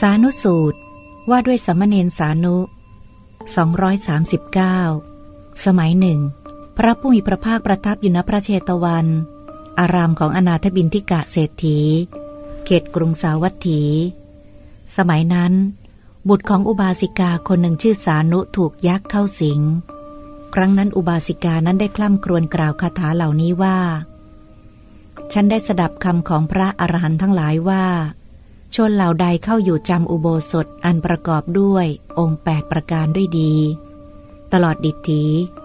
สานุสูตรว่าด้วยสมณเณรสานุ 239 สมัยหนึ่ง พระผู้มีพระภาคประทับอยู่ณพระเชตวัน อารามของอนาถบินทิกะเศรษฐี เขตกรุงสาวัตถี สมัยนั้น บุตรของอุบาสิกาคนหนึ่งชื่อสานุถูกยักษ์เข้าสิง ครั้งนั้นอุบาสิกานั้นได้คล่ำครวญกล่าวคาถาเหล่านี้ว่า ฉันได้สดับคำของพระอรหันต์ทั้งหลายว่า ชนเหล่าใดเข้าอยู่จำอุโบสถอันประกอบด้วยองค์แปดประการด้วยดี ตลอดดิถี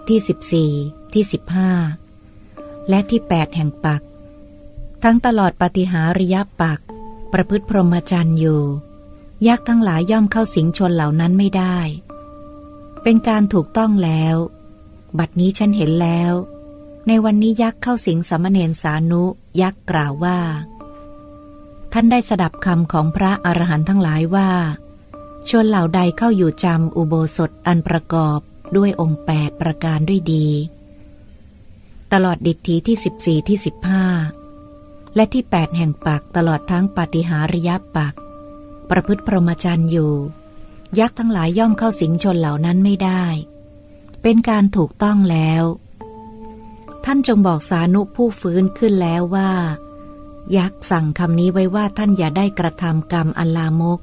ที่สิบสี่ที่สิบห้าและที่แปดแห่งปัก ทั้งตลอดปฏิหาริยปัก ประพฤติพรหมจรรย์อยู่ยักษ์ทั้งหลายย่อมเข้าสิงชนเหล่านั้นไม่ได้ เป็นการถูกต้องแล้ว บัดนี้ฉันเห็นแล้ว ในวันนี้ยักษ์เข้าสิงสามเณรสานุ ยักษ์กล่าวว่า ท่านได้สดับคำของพระอรหันต์ทั้งหลายว่า ชนเหล่าใดเข้าอยู่จำอุโบสถอันประกอบด้วยองค์แปดประการด้วยดี ตลอดดิถีที่สิบสี่ที่สิบห้าและที่แปดแห่งปักตลอดทั้งปฏิหาริยปักประพฤติพรหมจรรย์อยู่ ยักษ์ทั้งหลายย่อมเข้าสิงชนเหล่านั้นไม่ได้ เป็นการถูกต้องแล้ว ท่านจงบอกสานุผู้ฟื้นขึ้นแล้วว่า ยักษ์สั่งคำนี้ไว้ว่าท่านอย่าได้กระทำกรรมอันลามก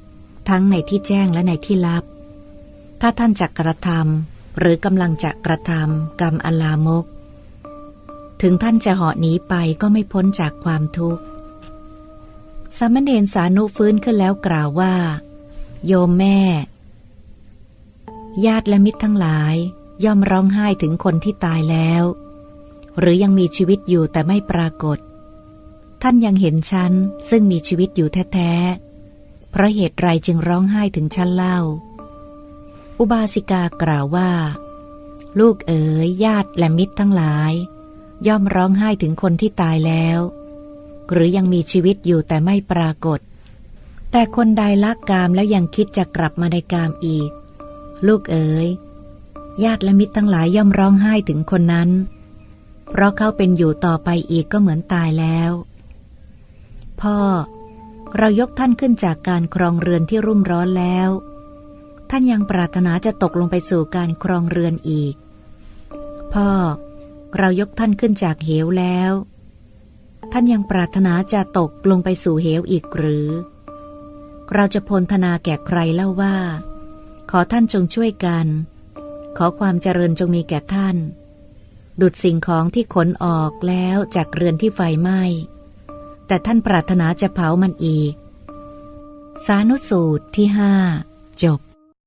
ทั้งในที่แจ้งและในที่ลับ ถ้าท่านจะกระทำหรือกำลังจะกระทำกรรมอันลามก ถึงท่านจะเหาะหนีไปก็ไม่พ้นจากความทุกข์สามเณรสานุฟื้นขึ้นแล้วกล่าวว่า โยมแม่ ญาติและมิตรทั้งหลาย ย่อมร้องไห้ถึงคนที่ตายแล้ว หรือยังมีชีวิตอยู่แต่ไม่ปรากฏ ท่านยังเห็นฉัน ซึ่งมีชีวิตอยู่แท้ๆ เพราะเหตุไรจึงร้องไห้ถึงฉันเล่า อุบาสิกากล่าวว่า ลูกเอ๋ยญาติและมิตรทั้งหลาย ย่อมร้องไห้ถึงคนที่ตายแล้ว หรือยังมีชีวิตอยู่แต่ไม่ปรากฏ แต่คนใดละกามแล้วยังคิดจะกลับมาในกามอีก ลูกเอ๋ยญาติและมิตรทั้งหลายย่อมร้องไห้ถึงคนนั้น เพราะเขาเป็นอยู่ต่อไปอีกก็เหมือนตายแล้ว พ่อ เรายกท่านขึ้นจากการครองเรือนที่รุ่มร้อนแล้ว ท่านยังปรารถนาจะตกลงไปสู่การครองเรือนอีก พ่อ เรายกท่านขึ้นจากเหวแล้ว ท่านยังปรารถนาจะตกลงไปสู่เหวอีกหรือ เราจะพลธนาแก่ใครเล่าว่า ขอท่านจงช่วยกัน ขอความเจริญจงมีแก่ท่าน ดุดสิ่งของที่ขนออกแล้วจากเรือนที่ไฟไหม้ แต่ท่านปรารถนาจะเผามันอีก สานุสูตรที่ห้าจบ